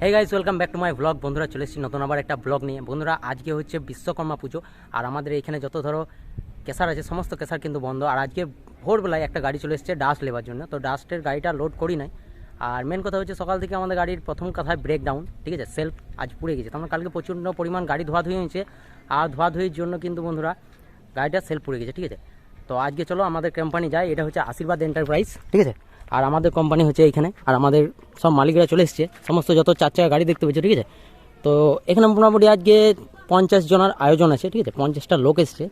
Hey guys welcome back to my vlog বন্ধুরা, চলে এসেছি নতুন আবার একটা ব্লগ নিয়ে। বন্ধুরা, আজকে হচ্ছে বিশ্বকর্মা পুজো। আর আমাদের এখানে যত ধরো কেসার আছে, সমস্ত কেসার কিন্তু বন্ধ। আর আজকে ভোরবেলায় একটা গাড়ি চলে এসেছে ডাস্ট নেবার জন্য। তো ডাস্টের গাড়িটা লোড করি নাই। আর মেন কথা হচ্ছে সকাল থেকে আমাদের গাড়ির প্রথম কথায় ব্রেক ডাউন ঠিক আছে? সেলফ আজ পুড়ে গেছে। তার মানে কালকে প্রচণ্ড পরিমাণ গাড়ি ধোয়াধুয়ি হয়েছে। আর ধোয়াধুয়ির জন্য কিন্তু বন্ধুরা গাড়িটা সেলফ পুড়ে গেছে। ঠিক আছে? তো আজকে চলো আমাদের কোম্পানি যায় এটা হচ্ছে আশীর্বাদ এন্টারপ্রাইজ ঠিক আছে? আর আমাদের কোম্পানি হচ্ছে এখানে আর আমাদের সব মালিকরা চলে এসছে। সমস্ত যত চার চাকা গাড়ি দেখতে পেয়েছে, ঠিক আছে? তো এখানে মোটামুটি আজকে পঞ্চাশ জনের আয়োজন আছে, ঠিক আছে? পঞ্চাশটা লোক এসছে।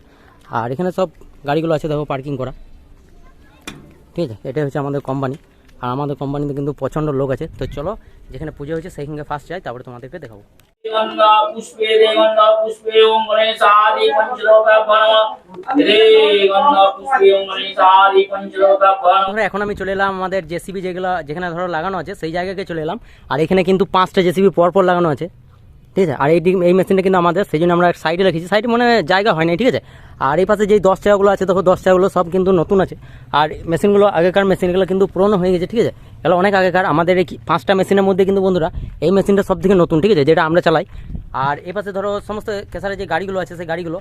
আর এখানে সব গাড়িগুলো আছে, দেখো পার্কিং করা। ঠিক আছে? এটা হচ্ছে আমাদের কোম্পানি আর আমাদের কোম্পানিতে কিন্তু প্রচণ্ড লোক আছে। তো চলো, যেখানে পুজো হয়েছে সেইখানে ফার্স্ট যাই, তারপরে তোমাদেরকে দেখাবো। ওম গণেশাদি পঞ্চলোকাভ্যনম আমরা এখন আমি চলে এলাম আমাদের জেসিবি যেগুলো যেখানে ধরো লাগানো আছে, সেই জায়গাকে চলে এলাম। আর এখানে কিন্তু পাঁচটা জেসিবি পরপর লাগানো আছে। ঠিক আছে? আর এই এই মেশিনটা কিন্তু আমাদের, সেই জন্য আমরা সাইডে রেখেছি। সাইডে মানে জায়গা হয় না ঠিক আছে? আর এই পাশে যেই দশ টাকাগুলো আছে, দেখো দশ টাকাগুলো সব কিন্তু নতুন আছে। আর মেশিনগুলো আগেকার মেশিনগুলো কিন্তু পুরনো হয়ে গেছে, ঠিক আছে? এগুলো অনেক আগেকার আমাদের এই পাঁচটা মেশিনের মধ্যে কিন্তু বন্ধুরা, এই মেশিনটা সব থেকে নতুন, ঠিক আছে, যেটা আমরা চালাই। আর এই পাশে ধরো সমস্ত কেসারে যে গাড়িগুলো আছে, সেই গাড়িগুলো।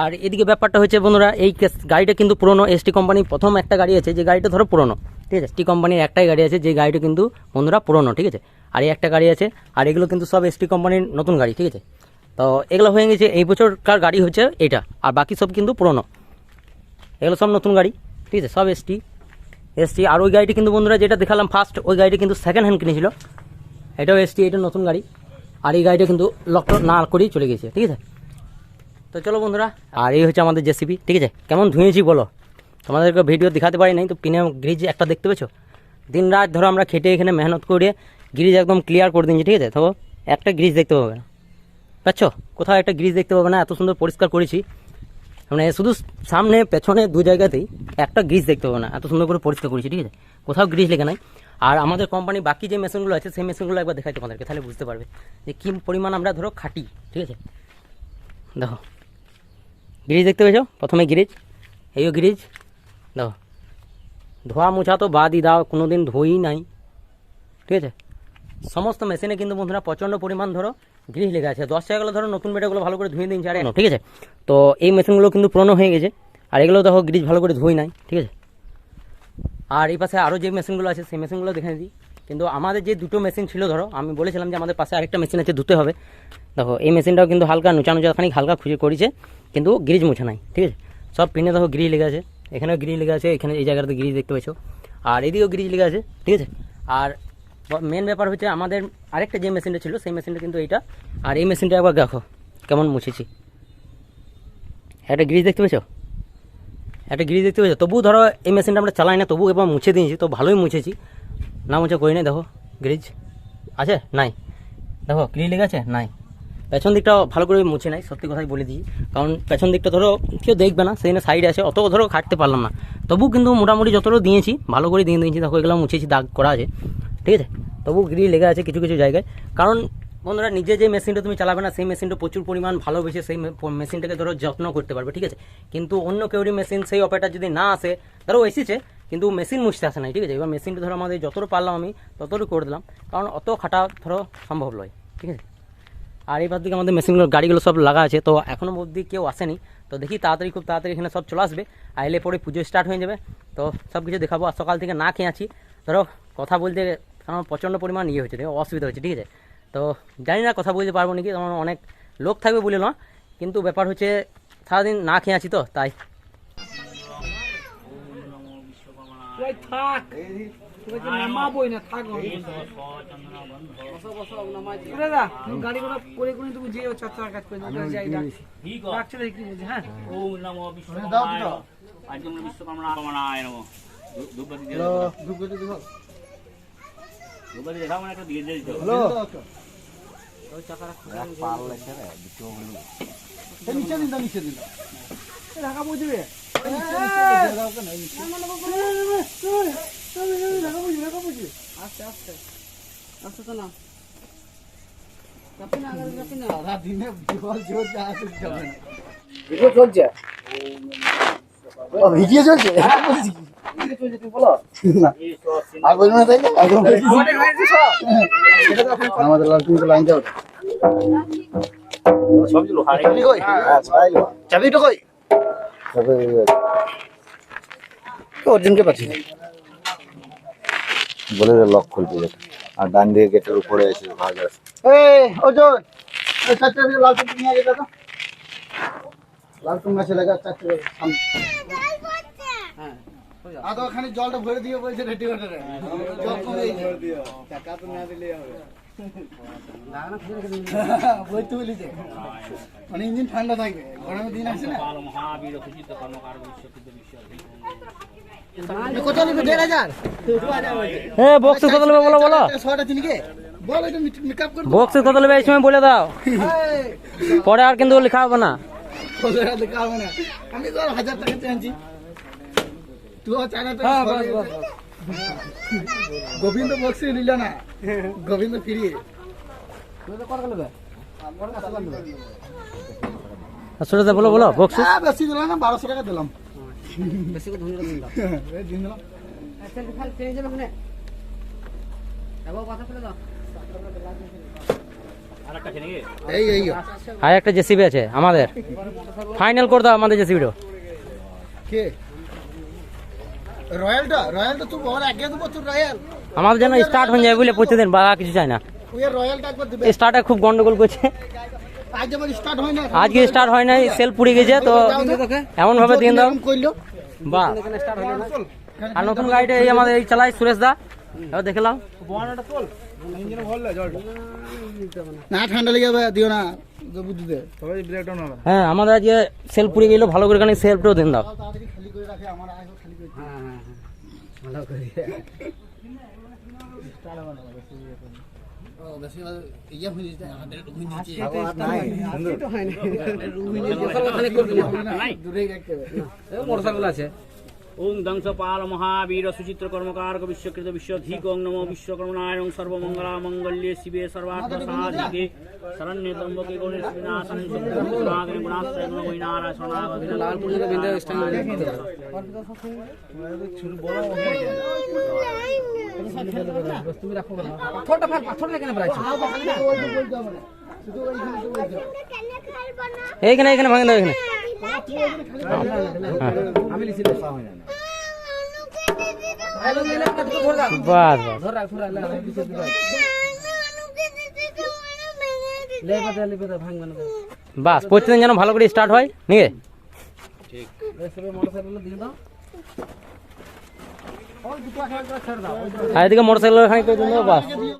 আর এদিকে ব্যাপারটা হচ্ছে বন্ধুরা, এই গাড়িটা কিন্তু পুরনো এসটি কোম্পানির প্রথম একটা গাড়ি আছে, যে গাড়িটা ধরো পুরনো, ঠিক আছে টি কোম্পানির একটাই গাড়ি আছে, যে গাড়িটা কিন্তু বন্ধুরা পুরনো, ঠিক আছে। আর এই একটা গাড়ি আছে, আর এগুলো কিন্তু সব এসটি কোম্পানির নতুন গাড়ি, ঠিক আছে। তো এগুলো হয়ে গেছে, এই বছরকার গাড়ি হচ্ছে এটা, আর বাকি সব কিন্তু পুরনো। এগুলো সব নতুন গাড়ি, ঠিক আছে, সব এসটি এসটি আর ওই গাড়িটি কিন্তু বন্ধুরা যেটা দেখালাম ফার্স্ট ওই গাড়িটি কিন্তু সেকেন্ড হ্যান্ড কিনেছিল। এটাও এসটি এটা নতুন গাড়ি। আর এই গাড়িটা কিন্তু লক না করেই চলে গেছে, ঠিক আছে? তো চলো বন্ধুরা, আর এই হচ্ছে আমাদের জেসিবি ঠিক আছে? কেমন ধুয়েছি বলো? তোমাদেরকে ভিডিও দেখাতে পারি নাই, তো পিনে গ্রিজ একটা দেখতে পেছো দিন রাত ধরো আমরা খেটে এখানে মেহনত করে গ্রিজ একদম ক্লিয়ার করে দিয়েছি, ঠিক আছে? তো একটা গ্রিজ দেখতে পাবে না। পাচ্ছ? কোথাও একটা গ্রিজ দেখতে পাবে না, এত সুন্দর পরিষ্কার করেছি। মানে শুধু সামনে, পেছনে দু জায়গাতেই একটা গ্রিজ দেখতে পাবে না। এত সুন্দর করে পরিষ্কার করেছি, ঠিক আছে? কোথাও গ্রিজ লেগে নাই। আর আমাদের কোম্পানি বাকি যে মেশিনগুলো আছে, সেই মেশিনগুলো একবার দেখাই তোমাদেরকে, তাহলে বুঝতে পারবে যে কী পরিমাণ আমরা ধরো খাটি, ঠিক আছে? দেখো। গ্রিজ দেখতে পেয়েছ? প্রথমে গ্রিজ এইও গ্রিজ দেখো। ধোয়া মোছা তো বাদই দাও কোনো দিন ধুই নাই, ঠিক আছে? সমস্ত মেশিনে কিন্তু বন্ধুরা প্রচণ্ড পরিমাণ ধরো গ্রিজ লেগে আছে। দশ টাকাগুলো ধরো নতুন বেটাগুলো ভালো করে ধুয়ে দিন চারে। ঠিক আছে। তো এই মেশিনগুলো কিন্তু পুরনো হয়ে গেছে। আর এগুলো দেখো গ্রিজ ভালো করে ধুই নাই, ঠিক আছে। আর এই পাশে আরও যে মেশিনগুলো আছে, সেই মেশিনগুলো দেখে দিই কিন্তু আমাদের যে দুটো মেশিন ছিল ধরো, আমি বলেছিলাম যে আমাদের পাশে আরেকটা মেশিন আছে, ধুতে হবে। দেখো, এই মেশিনটাও কিন্তু হালকা নুচা নুচা খানিক হালকা খুঁজে করেছে, কিন্তু গ্রিজ মুছে নাই, ঠিক আছে। সব পিনে দেখো গ্রিজ লেগে আছে, এখানেও গ্রিজ লেগে আছে, এখানে এই জায়গাতে গ্রিজ দেখতে পাচ্ছ। আর এদিকেও গ্রিজ লেগে আছে, ঠিক আছে। আর মেন ব্যাপার হচ্ছে আমাদের আরেকটা যে মেশিনটা ছিল, সেই মেশিনটা কিন্তু এইটা। আর এই মেশিনটা একবার দেখো, কেমন মুছেছি। একটা গ্রিজ দেখতে পেয়েছ? একটা গ্রিজ দেখতে পেয়েছ? তবু ধরো এই মেশিনটা আমরা চালাই না তবু এবার মুছে দিয়েছি, তো ভালোই মুছেছি। না মুছে করি না দেখো গ্রিজ আছে? নাই। দেখো গ্রিজ লেগে আছে? নাই। পেছন দিকটা ভালো করে মুছে নাই, সত্যি কথাই বলে দিই। কারণ পেছন দিকটা ধরো কেউ দেখবে না, সেই সাইডে আছে, অত ধরো খাটতে পারলাম না। তবু কিন্তু মোটামুটি যতটা দিয়েছি, ভালো করে দিয়ে দিয়েছি, দেখো, এগুলো মুছেছি, দাগ করা আছে। ঠিক আছে? তবু গ্রিল লেগে আছে কিছু কিছু জায়গায়। কারণ বন্ধুরা, নিজে যে মেশিনটা তুমি চালাবে না, সেই মেশিনটা প্রচুর পরিমাণ ভালোবেসে সেই মেশিনটাকে ধরো যত্ন করতে পারবে, ঠিক আছে? কিন্তু অন্য কেউরি মেশিন সেই অপারেটার যদি না আসে, ধরো এসেছে, কিন্তু মেশিন মুছতে আসে নাই ঠিক আছে? এবার মেশিনটা ধরো আমাদের যতটা পারলাম আমি ততটুকু করে দিলাম। কারণ অত খাটা ধরো সম্ভব নয়, ঠিক আছে? আর এইবার দিকে আমাদের মেশিনগুলো, গাড়িগুলো সব লাগা আছে, তো এখনও অবধি কেউ আসেনি। তো দেখি তাড়াতাড়ি, খুব তাড়াতাড়ি এখানে সব চলে আসবে। আইলে পরে পুজো স্টার্ট হয়ে যাবে। তো সব কিছু দেখাবো। আর সকাল থেকে না খেয়ে আছি। ধরো, কথা বলতে আমার প্রচণ্ড পরিমাণ ইয়ে হচ্ছে দেখো, অসুবিধা হচ্ছে ঠিক আছে? তো জানি না কথা বলতে পারব নাকি তোমার অনেক লোক থাকবে বলে না কিন্তু ব্যাপার হচ্ছে সারাদিন না খেয়ে আছি তো তাই। ওই ঢাকা বই দিবে। আস্তে আস্তে আস্তে তো না। চাপি না আগে চাপি না। ভিডিও চলছে? ভিডিও চলছে? আমাদের লালটুন লাইন যাও চাবিটা। বলে লক খুলতে যেটা আর ডান দিকে গেটের উপরে এসে ভাগ আছে এই অর্জুন যেতে চারটে সামনে ওখানে জলটা ভরে দিয়ে বলছে রেডি করে জল কমে টাকা তো না দিলেই হবে। মানে ইঞ্জিন ঠান্ডা থাকবে গরমের দিন আছে না। পাল মহাবীর সুচিত কর্মকার বিশ্বকৃত বিশ্ব কত নেবে দেড় হাজার? এ বক্স কত নেবে বলো বলো। ছটা বক্স কত নেবে এই সময় বলে দাও। পরে আর কিন্তু লেখা হবে না। পনেরো হবে না। আমি তো হাজার টাকা চাইছি তুইও চার হাজার হ্যাঁ, টাকা বাস, সরিয়ে বাস, দে। বাস। গোবিন্দ বক্সি নিল না গোবিন্দ ফিরি সুরেশ বলো বলো বক্স। বেশি দিলাম না বারোশো টাকা দিলাম। বেশি আচ্ছা, আর একটা জেসিবি আছে আমাদের। ফাইনাল করে দাও আমাদের জেসিবিটা। কে? রয়্যালটা রয়্যালটা তুই বল আগে দেবো তুই রয়্যাল। আমাদের যেন স্টার্ট হয়ে যায় বুঝলে প্রতিদিন বাঘা কিছু চাই না। ওই রয়্যালটা একবার দিবে। স্টার্টে খুব গন্ডগোল করছে। আজ যেমন স্টার্ট হয় না আজকে স্টার্ট হয় নাই সেল পুড়ে গেছে তো এমন ভাবে দিয়ে দাও। করল। বাহ। আর নতুন গাড়িটা এই আমাদের এই চালাই সুরেশ দা। এবার দেখলাম না ঠান্ডা লেগে যাবে দিও না হ্যাঁ আমাদের আজকে সেল পুড়ে গেল ভালো করে খানি সেলটাও দিন দাও। খালি করে রাখে আমার খালি করে। ভালো করে। ও বেশি ইয়া মোটরসাইকেল আছে। ওং দংশ পাল মহাবীর সুচিত্র কর্মকার বিশ্বকৃত বিশ্বধিক ওং নমো বিশ্বকর্মণায় ওং সর্বমঙ্গলা মঙ্গল্যে শিবে সর্বার্থ সাধিকে শরণ্যে ত্রম্বকে গৌরী বিনাশানি গুণাগ্নি গুণাশ্রয় গুণ বৈনারায় শরণাগতি লাল পুজোকে বেঁধে স্ট্যান্ড করে দিতে হবে। না। পাথরটা ফেল, পাথরটা কেন ফেলাইছো? এইখানে এইখানে ভাঙে দাও এখানে নিয়ে। বাস প্রতিদিন যেন ভালো করে স্টার্ট হয় দুটো আর এদিকে মোটরসাইকেল বাস